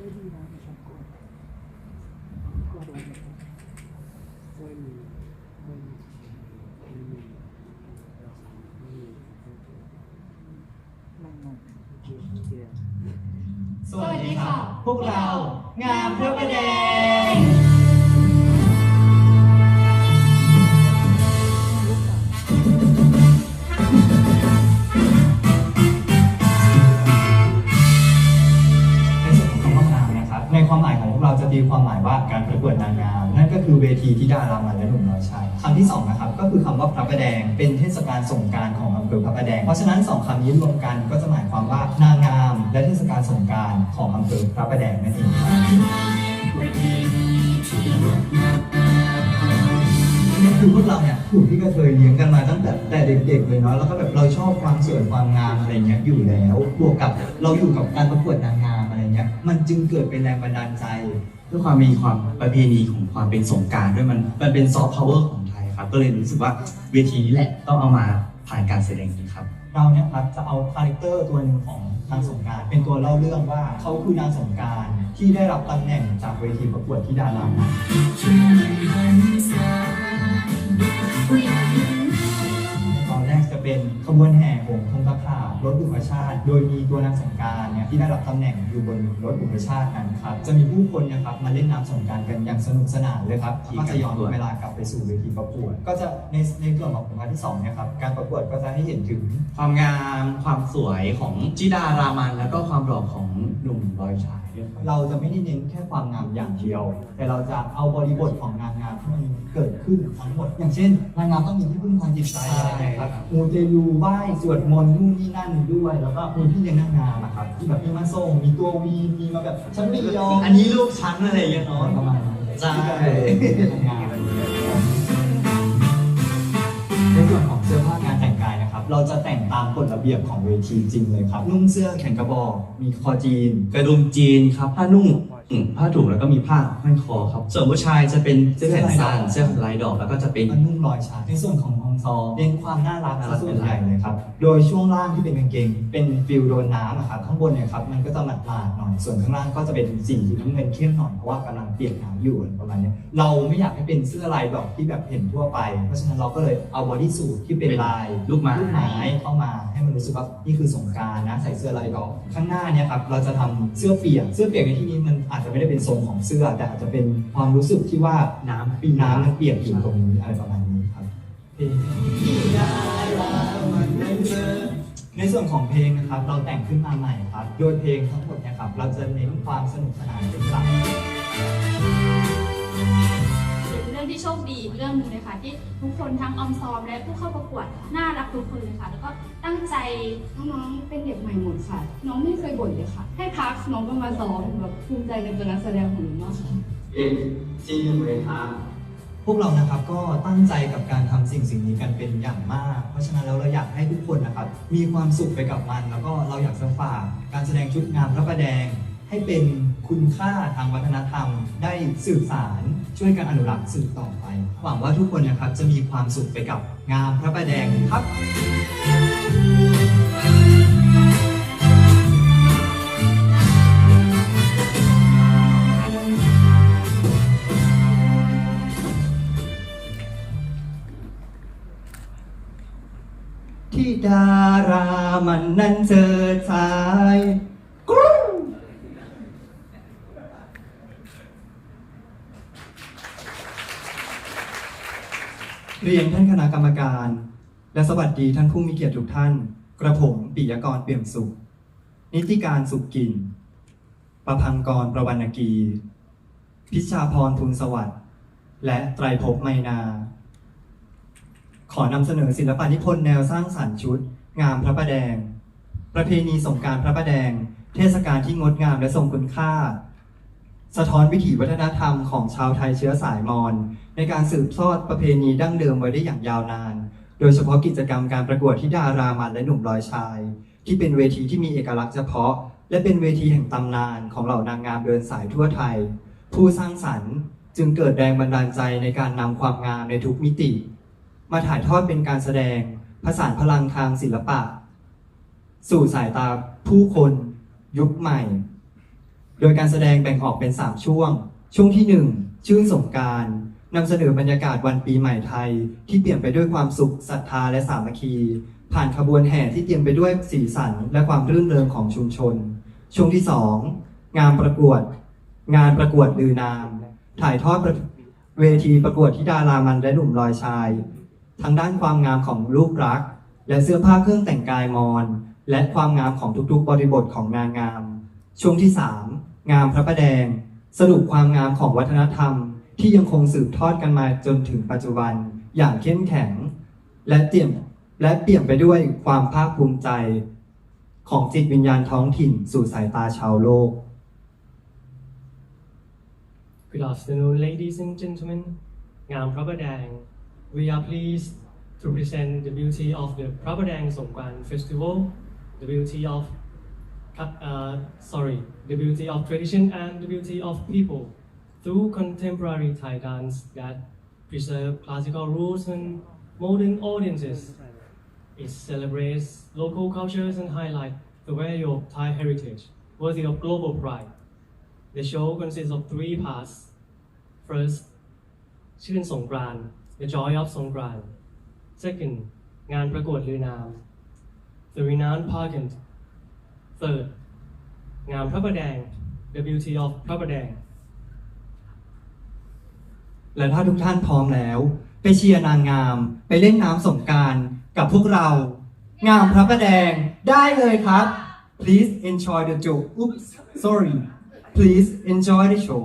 สวัสดีค่ะ พวกเรางามพระประแดงามหมายว่าการประกวดนางงาม นั่นก็คือเวทีที่ดารามันและหนุ่มน้อยชายคำที่สองนะครับก็คือคำว่าพระประแดง เป็นเทศกาลสงการของอำเภอพระประแดง เพราะฉะนั้นสองคำนี้รวมกันก็จะหมายความว่านางงาม และเทศกาลสงการของอำเภอพระประแดงนั่นเองครับ คือพวกเราเนี่ยถูกที่กระเทยเลี้ยงกันมาตั้งแต่แต่เด็กๆเลยเนาะแล้วก็แบบเราชอบความสวยความงามอะไรเงี้ยอยู่แล้วบวกกับเราอยู่กับการประกวดนางงามอะไรเงี้ยมันจึงเกิดเป็นแรงบันดาลใจ ด้วยความมีความประเพณีของความเป็นสงกรารด้วยมันมันเป็นซอฟต์พาวเวอร์ของไทยครับ ก็เลยรู้สึกว่าเวทีนี้แหละต้องเอามาผ่านการแสดงนี้ครับ เราเนี่ยครับจะเอาคาแรคเตอร์ตัวหนึ่งของนางสงกรารเป็นตัวเล่าเรื่องว่าเขาคือนางสงกรารที่ได้รับตำแหน่งจากเวทีประกวดที่ดารามา ตอนแรกจะเป็นขบวนแห่หงส์ธงตะขารถบุพชาติ โดยมีตัวนางสงการเนี่ยที่ได้รับตำแหน่งอยู่บนรถบุพชาตินั้นครับ จะมีผู้คนนะครับมาเล่นน้ำสงการกันอย่างสนุกสนานเลยครับที่ก็จะย้อนเวลากลับไปสู่เวทีประกวด ก็จะในในส่วนของผลงานที่สองเนี่ยครับการประกวดก็จะให้เห็นถึงความงามความสวยของจิดารามัน แล้วก็ความหล่อของหนุ่มรอยชาย เราจะไม่ได้เน้นแค่ความงามอย่างเดียว แต่เราจะเอาบริบทของนางงามที่มันเกิดขึ้นทั้งหมด อย่างเช่นนางงามต้องมีที่พึ่งทางจิตใจอะไรนะครับมูเตลูไหว้สวดมนต์นู่นนี่นั่นด้วย แล้วก็มีพี่เลี้ยงนางงามนะครับที่แบบมีมาส่งมีตัววีมีมาแบบฉันไม่ยอมอันนี้ลูกชั้นอะไรอย่างเงี้ยเนาะเนาะประมาณนั้นใช่นางงามในส่วนของเสื้อผ้า เราจะแต่งตามกฎระเบียบของเวทีจริงเลยครับ นุ่งเสื้อแขนกระบอก มีคอจีน กระดุมจีนครับผ้านุ่ง อืมผ้าถุงแล้วก็มีผ้าห้อยคอครับ ส่วนผู้ชายจะเป็นเสื้อแขนสั้นเสื้อลายดอกแล้วก็จะเป็นมันนุ่งรอยชายในส่วนของอองซอเน้นความน่ารักน่ารักส่วนใหญ่เลยครับ โดยช่วงล่างที่เป็นกางเกง เป็นฟิลโดนน้ำอะครับข้างบนเนี่ยครับมันก็จะหมาดๆหน่อยส่วนข้างล่างก็จะเป็นสีน้ำเงินเข้มหน่อยเพราะว่ากำลังเปียกน้ำอยู่อะไรประมาณเนี้ยเราไม่อยากให้เป็นเสื้อลายดอกที่แบบเห็นทั่วไป เพราะฉะนั้นเราก็เลยเอาบอดี้สูทที่เป็นลายลูกไม้ลูกไม้ เข้ามาให้มันรู้สึกว่านี่คือสงกรารนะใส่เสื้อลายดอก ข้างหน้าเนี่ยครับเราจะทำเสื้อเปียกเสื้อเปียกในที่นี้มันอาจจจะไม่ได้เป็นทรงของเสื้อ แต่อาจจะเป็นความรู้สึกที่ว่าน้ำปีน้ำมันเปียกอยู่ตรงนี้อะไรประมาณนี้ครับในส่วนของเพลงนะครับเราแต่งขึ้นมาใหม่ครับ โดยเพลงทั้งหมดเนี่ยครับเราจะเน้นความสนุกสนานเป็นหลัก รื่องที่โชคดีอีกเรื่องหนึงเลยค่ะ ที่ทุกคนทั้งออมซอมและผู้เข้าประกวดน่ารักทุกคนเลยค่ะ แล้วก็ตั้งใจน้องๆเป็นเด็กใหม่หมดค่ะ น้องไม่เคยบ่นเลยค่ะ ให้พักน้องก็มาซ้อมแบบภูมิใจในตัวนักแสดงของหนูมากค่ะ เอ็นจีนเวทาพวกเรานะครับก็ตั้งใจกับการทำสิ่งสิ่งนี้กันเป็นอย่างมาก เพราะฉะนั้นแล้วเราอยากให้ทุกคนนะครับ มีความสุขไปกับมัน แล้วก็เราอยากจะฝากการแสดงชุดงามพระประแดง ให้เป็นคุณค่าทางวัฒนธรรม ได้สืบสาร ช่วยกันอนุรักษ์สืบต่อไป หวังว่าทุกคนนะครับจะมีความสุขไปกับงามพระประแดงครับที่ดารามันนั้นเจอชายกรูเรียนท่านคณะกรรมการ และสวัสดีท่านผู้มีเกียรติทุกท่าน กระผมปิยกรเปี่ยมสุข นิติการสุขกิน ประพังกรประวรรณกี พิชาพรทุนสวัสดิ์ และไตรภพไมนา ขอนำเสนอศิลปะนิพนธ์แนวสร้างสรรค์ชุด งามพระประแดง ประเพณีสงการพระประแดง เทศกาลที่งดงามและทรงคุณค่า สะท้อนวิถีวัฒนธรรมของชาวไทยเชื้อสายมอญในการสืบทอดประเพณีดั้งเดิมไว้ได้อย่างยาวนาน โดยเฉพาะกิจกรรมการประกวดที่ดารามันและหนุ่มรอยชาย ที่เป็นเวทีที่มีเอกลักษณ์เฉพาะ และเป็นเวทีแห่งตำนานของเหล่านางงามเดินสายทั่วไทย ผู้สร้างสรรค์จึงเกิดแรงบันดาลใจในการนำความงามในทุกมิติ มาถ่ายทอดเป็นการแสดงผสานพลังทางศิลปะ สู่สายตาผู้คน ยุคใหม่ โดยการแสดงแบ่งออกเป็น 3 ช่วง ช่วงที่ 1 ชื่นสงการนำเสนอบรรยากาศวันปีใหม่ไทย ที่เปลี่ยนไปด้วยความสุขศรัทธาและสามัคคี ผ่านขบวนแห่ที่เตรียมไปด้วยสีสัน และความรื่นเริงของชุมชน ช่วงที่ 2 งานประกวด งานประกวดลือนาม ถ่ายทอดเวทีประกวดที่ดารามันและหนุ่มลอยชายทางด้านความงามของลูกรักและเสื้อผ้าเครื่องแต่งกายมอน และความงามของทุกๆ บริบทของนางงาม ช่วงที่ 3 งามพระประแดง สรุปความงามของวัฒนธรรม ที่ยังคงสืบทอดกันมาจนถึงปัจจุบันอย่างเข้มแข็ง และเตี่ยมและเปี่ยมไปด้วยความภาคภูมิใจ ของจิตวิญญาณท้องถิ่นสู่สายตาชาวโลก Good afternoon, ladies and gentlemen. Ngam Prabhadang. We are pleased to present the beauty of the Prabhadang Songkran Festival, the beauty of, uh, sorry, the beauty of tradition and the beauty of people through contemporary Thai dance that preserve classical roots and modern audiences. It celebrates local cultures and highlight the value of Thai heritage, worthy of global pride. The show consists of three parts. First, ชื่นสงกรานต์ The Joy of สงกรานต์ Second, งานประกวดลือนาม The Renowned Pageant Third, งามพระประแดง The Beauty of พระประแดง และถ้าทุกท่านพร้อมแล้ว ไปเชียร์นางงาม ไปเล่นน้ำสงการกับพวกเรา งามพระประแดงได้เลยครับ please enjoy the show oops sorry please enjoy the show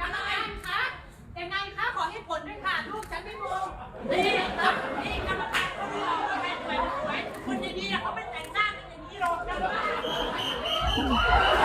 ยังไงคะยังไงคะขอให้ผลด้วยค่ะลูกฉันไม่บู๊ดีกรรมการเขาไม่อกไม่แม่สวยสคนอย่างนี้เขาไม่แต่งหน้าเป็นอย่างนี้หรอก